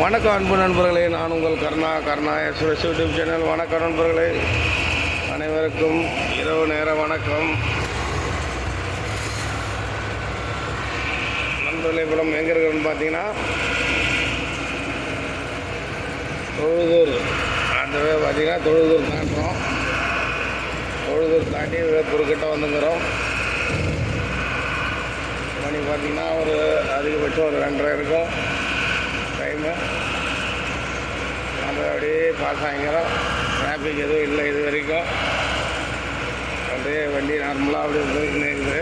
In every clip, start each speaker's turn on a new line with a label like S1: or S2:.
S1: வணக்கம் அன்பு நண்பர்களே. நான் உங்கள் Karuna Karna SS YouTube channel. வணக்கம் நண்பர்களே. அனைவருக்கும் இரவு நேர வணக்கம். நண்பர்களே குளம் எங்கே இருக்கிறோம்னு பார்த்தீங்கன்னா தொழுதூர். அந்த பார்த்தீங்கன்னா தொழுதூர் தாண்டுறோம் தொழுதூர் தாண்டி வேப்பூர்கிட்ட வந்துங்கிறோம் மணி பார்த்தீங்கன்னா ஒரு அதிகபட்சம் ஒரு ரெண்டரை இருக்கும். டைமு நம்ம அப்படியே பாஸ் ஆகிக்கிறோம் டிராஃபிக் எதுவும் இல்லை இது வரைக்கும். அப்படியே வண்டி நார்மலாக அப்படியே போயிட்டு இருக்குது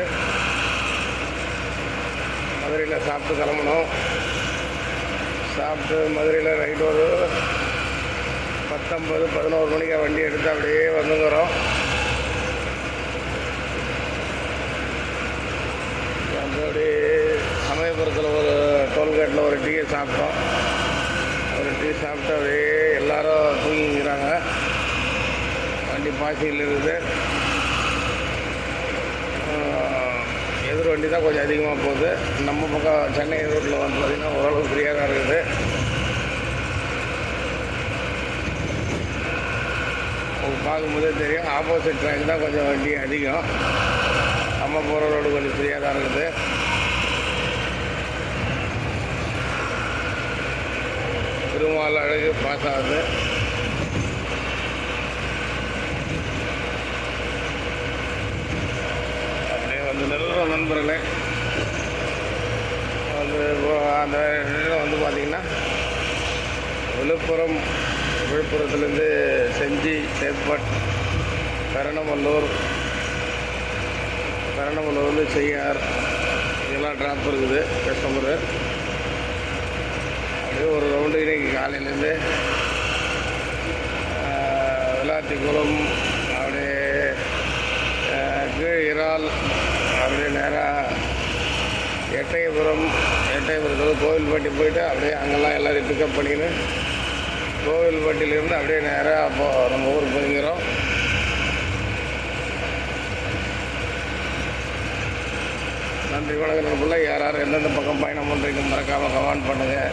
S1: மதுரையில் சாப்பிட்டு கிளம்பணும். சாப்பிட்டு மதுரையில் ரைட் ஒரு பத்தொம்பது பதினோரு மணிக்கு வண்டி எடுத்து அப்படியே வந்துங்கிறோம். வந்து அப்படியே சமயபுரத்தில் ஒரு டோல்கேட்டில் ஒரு டீயை சாப்பிட்டோம். ஒரு டீ சாப்பிட்டு அப்படியே எல்லாரும் தூங்கிக்கிறாங்க. வண்டி பாசியில் இருக்குது. எதிர் வண்டி தான் கொஞ்சம் அதிகமாக போகுது. நம்ம பக்கம் சென்னை ரோட்டில் வந்து பார்த்திங்கன்னா ஓரளவு ஃப்ரீயாக தான் இருக்குது. பார்க்கும்போதே தெரியும். ஆப்போசிட் ட்ராக் தான் கொஞ்சம் வண்டி அதிகம். நம்ம போகிற ரோடு கொஞ்சம் ஃப்ரீயாக தான் இருக்குது. திருமால் அழகு பாஸ் ஆகுது அப்படியே வந்து நிறுவனம் நண்பர்களே. வந்து அந்த நிலம் வந்து பார்த்திங்கன்னா விழுப்புரம் விழுப்புரத்துலேருந்து செஞ்சி சேத்பட் கரணமல்லூர் கரணமல்லூர் செய்யார் இதெல்லாம் ட்ராப் இருக்குது கஸ்டமரு ஒரு ரவுண்டு இன்னைக்கு காலையிலேருந்து விளாத்திக்குளம் அப்படியே இறால் அப்படியே நேராக எட்டயபுரம் எட்டயபுரத்தில் கோவில்பட்டி போயிட்டு அப்படியே அங்கெல்லாம் எல்லாரையும் பிக்கப் பண்ணின்னு கோவில்பட்டியிலேருந்து அப்படியே நேராக அப்போ நம்ம ஊருக்கு போய்க்கிறோம். நன்றி வணக்கம். நண்பர்களே யார் யார் எந்தெந்த பக்கம் பயணம் பண்ணுறீங்க மறக்காமல் கமெண்ட் பண்ணுங்கள்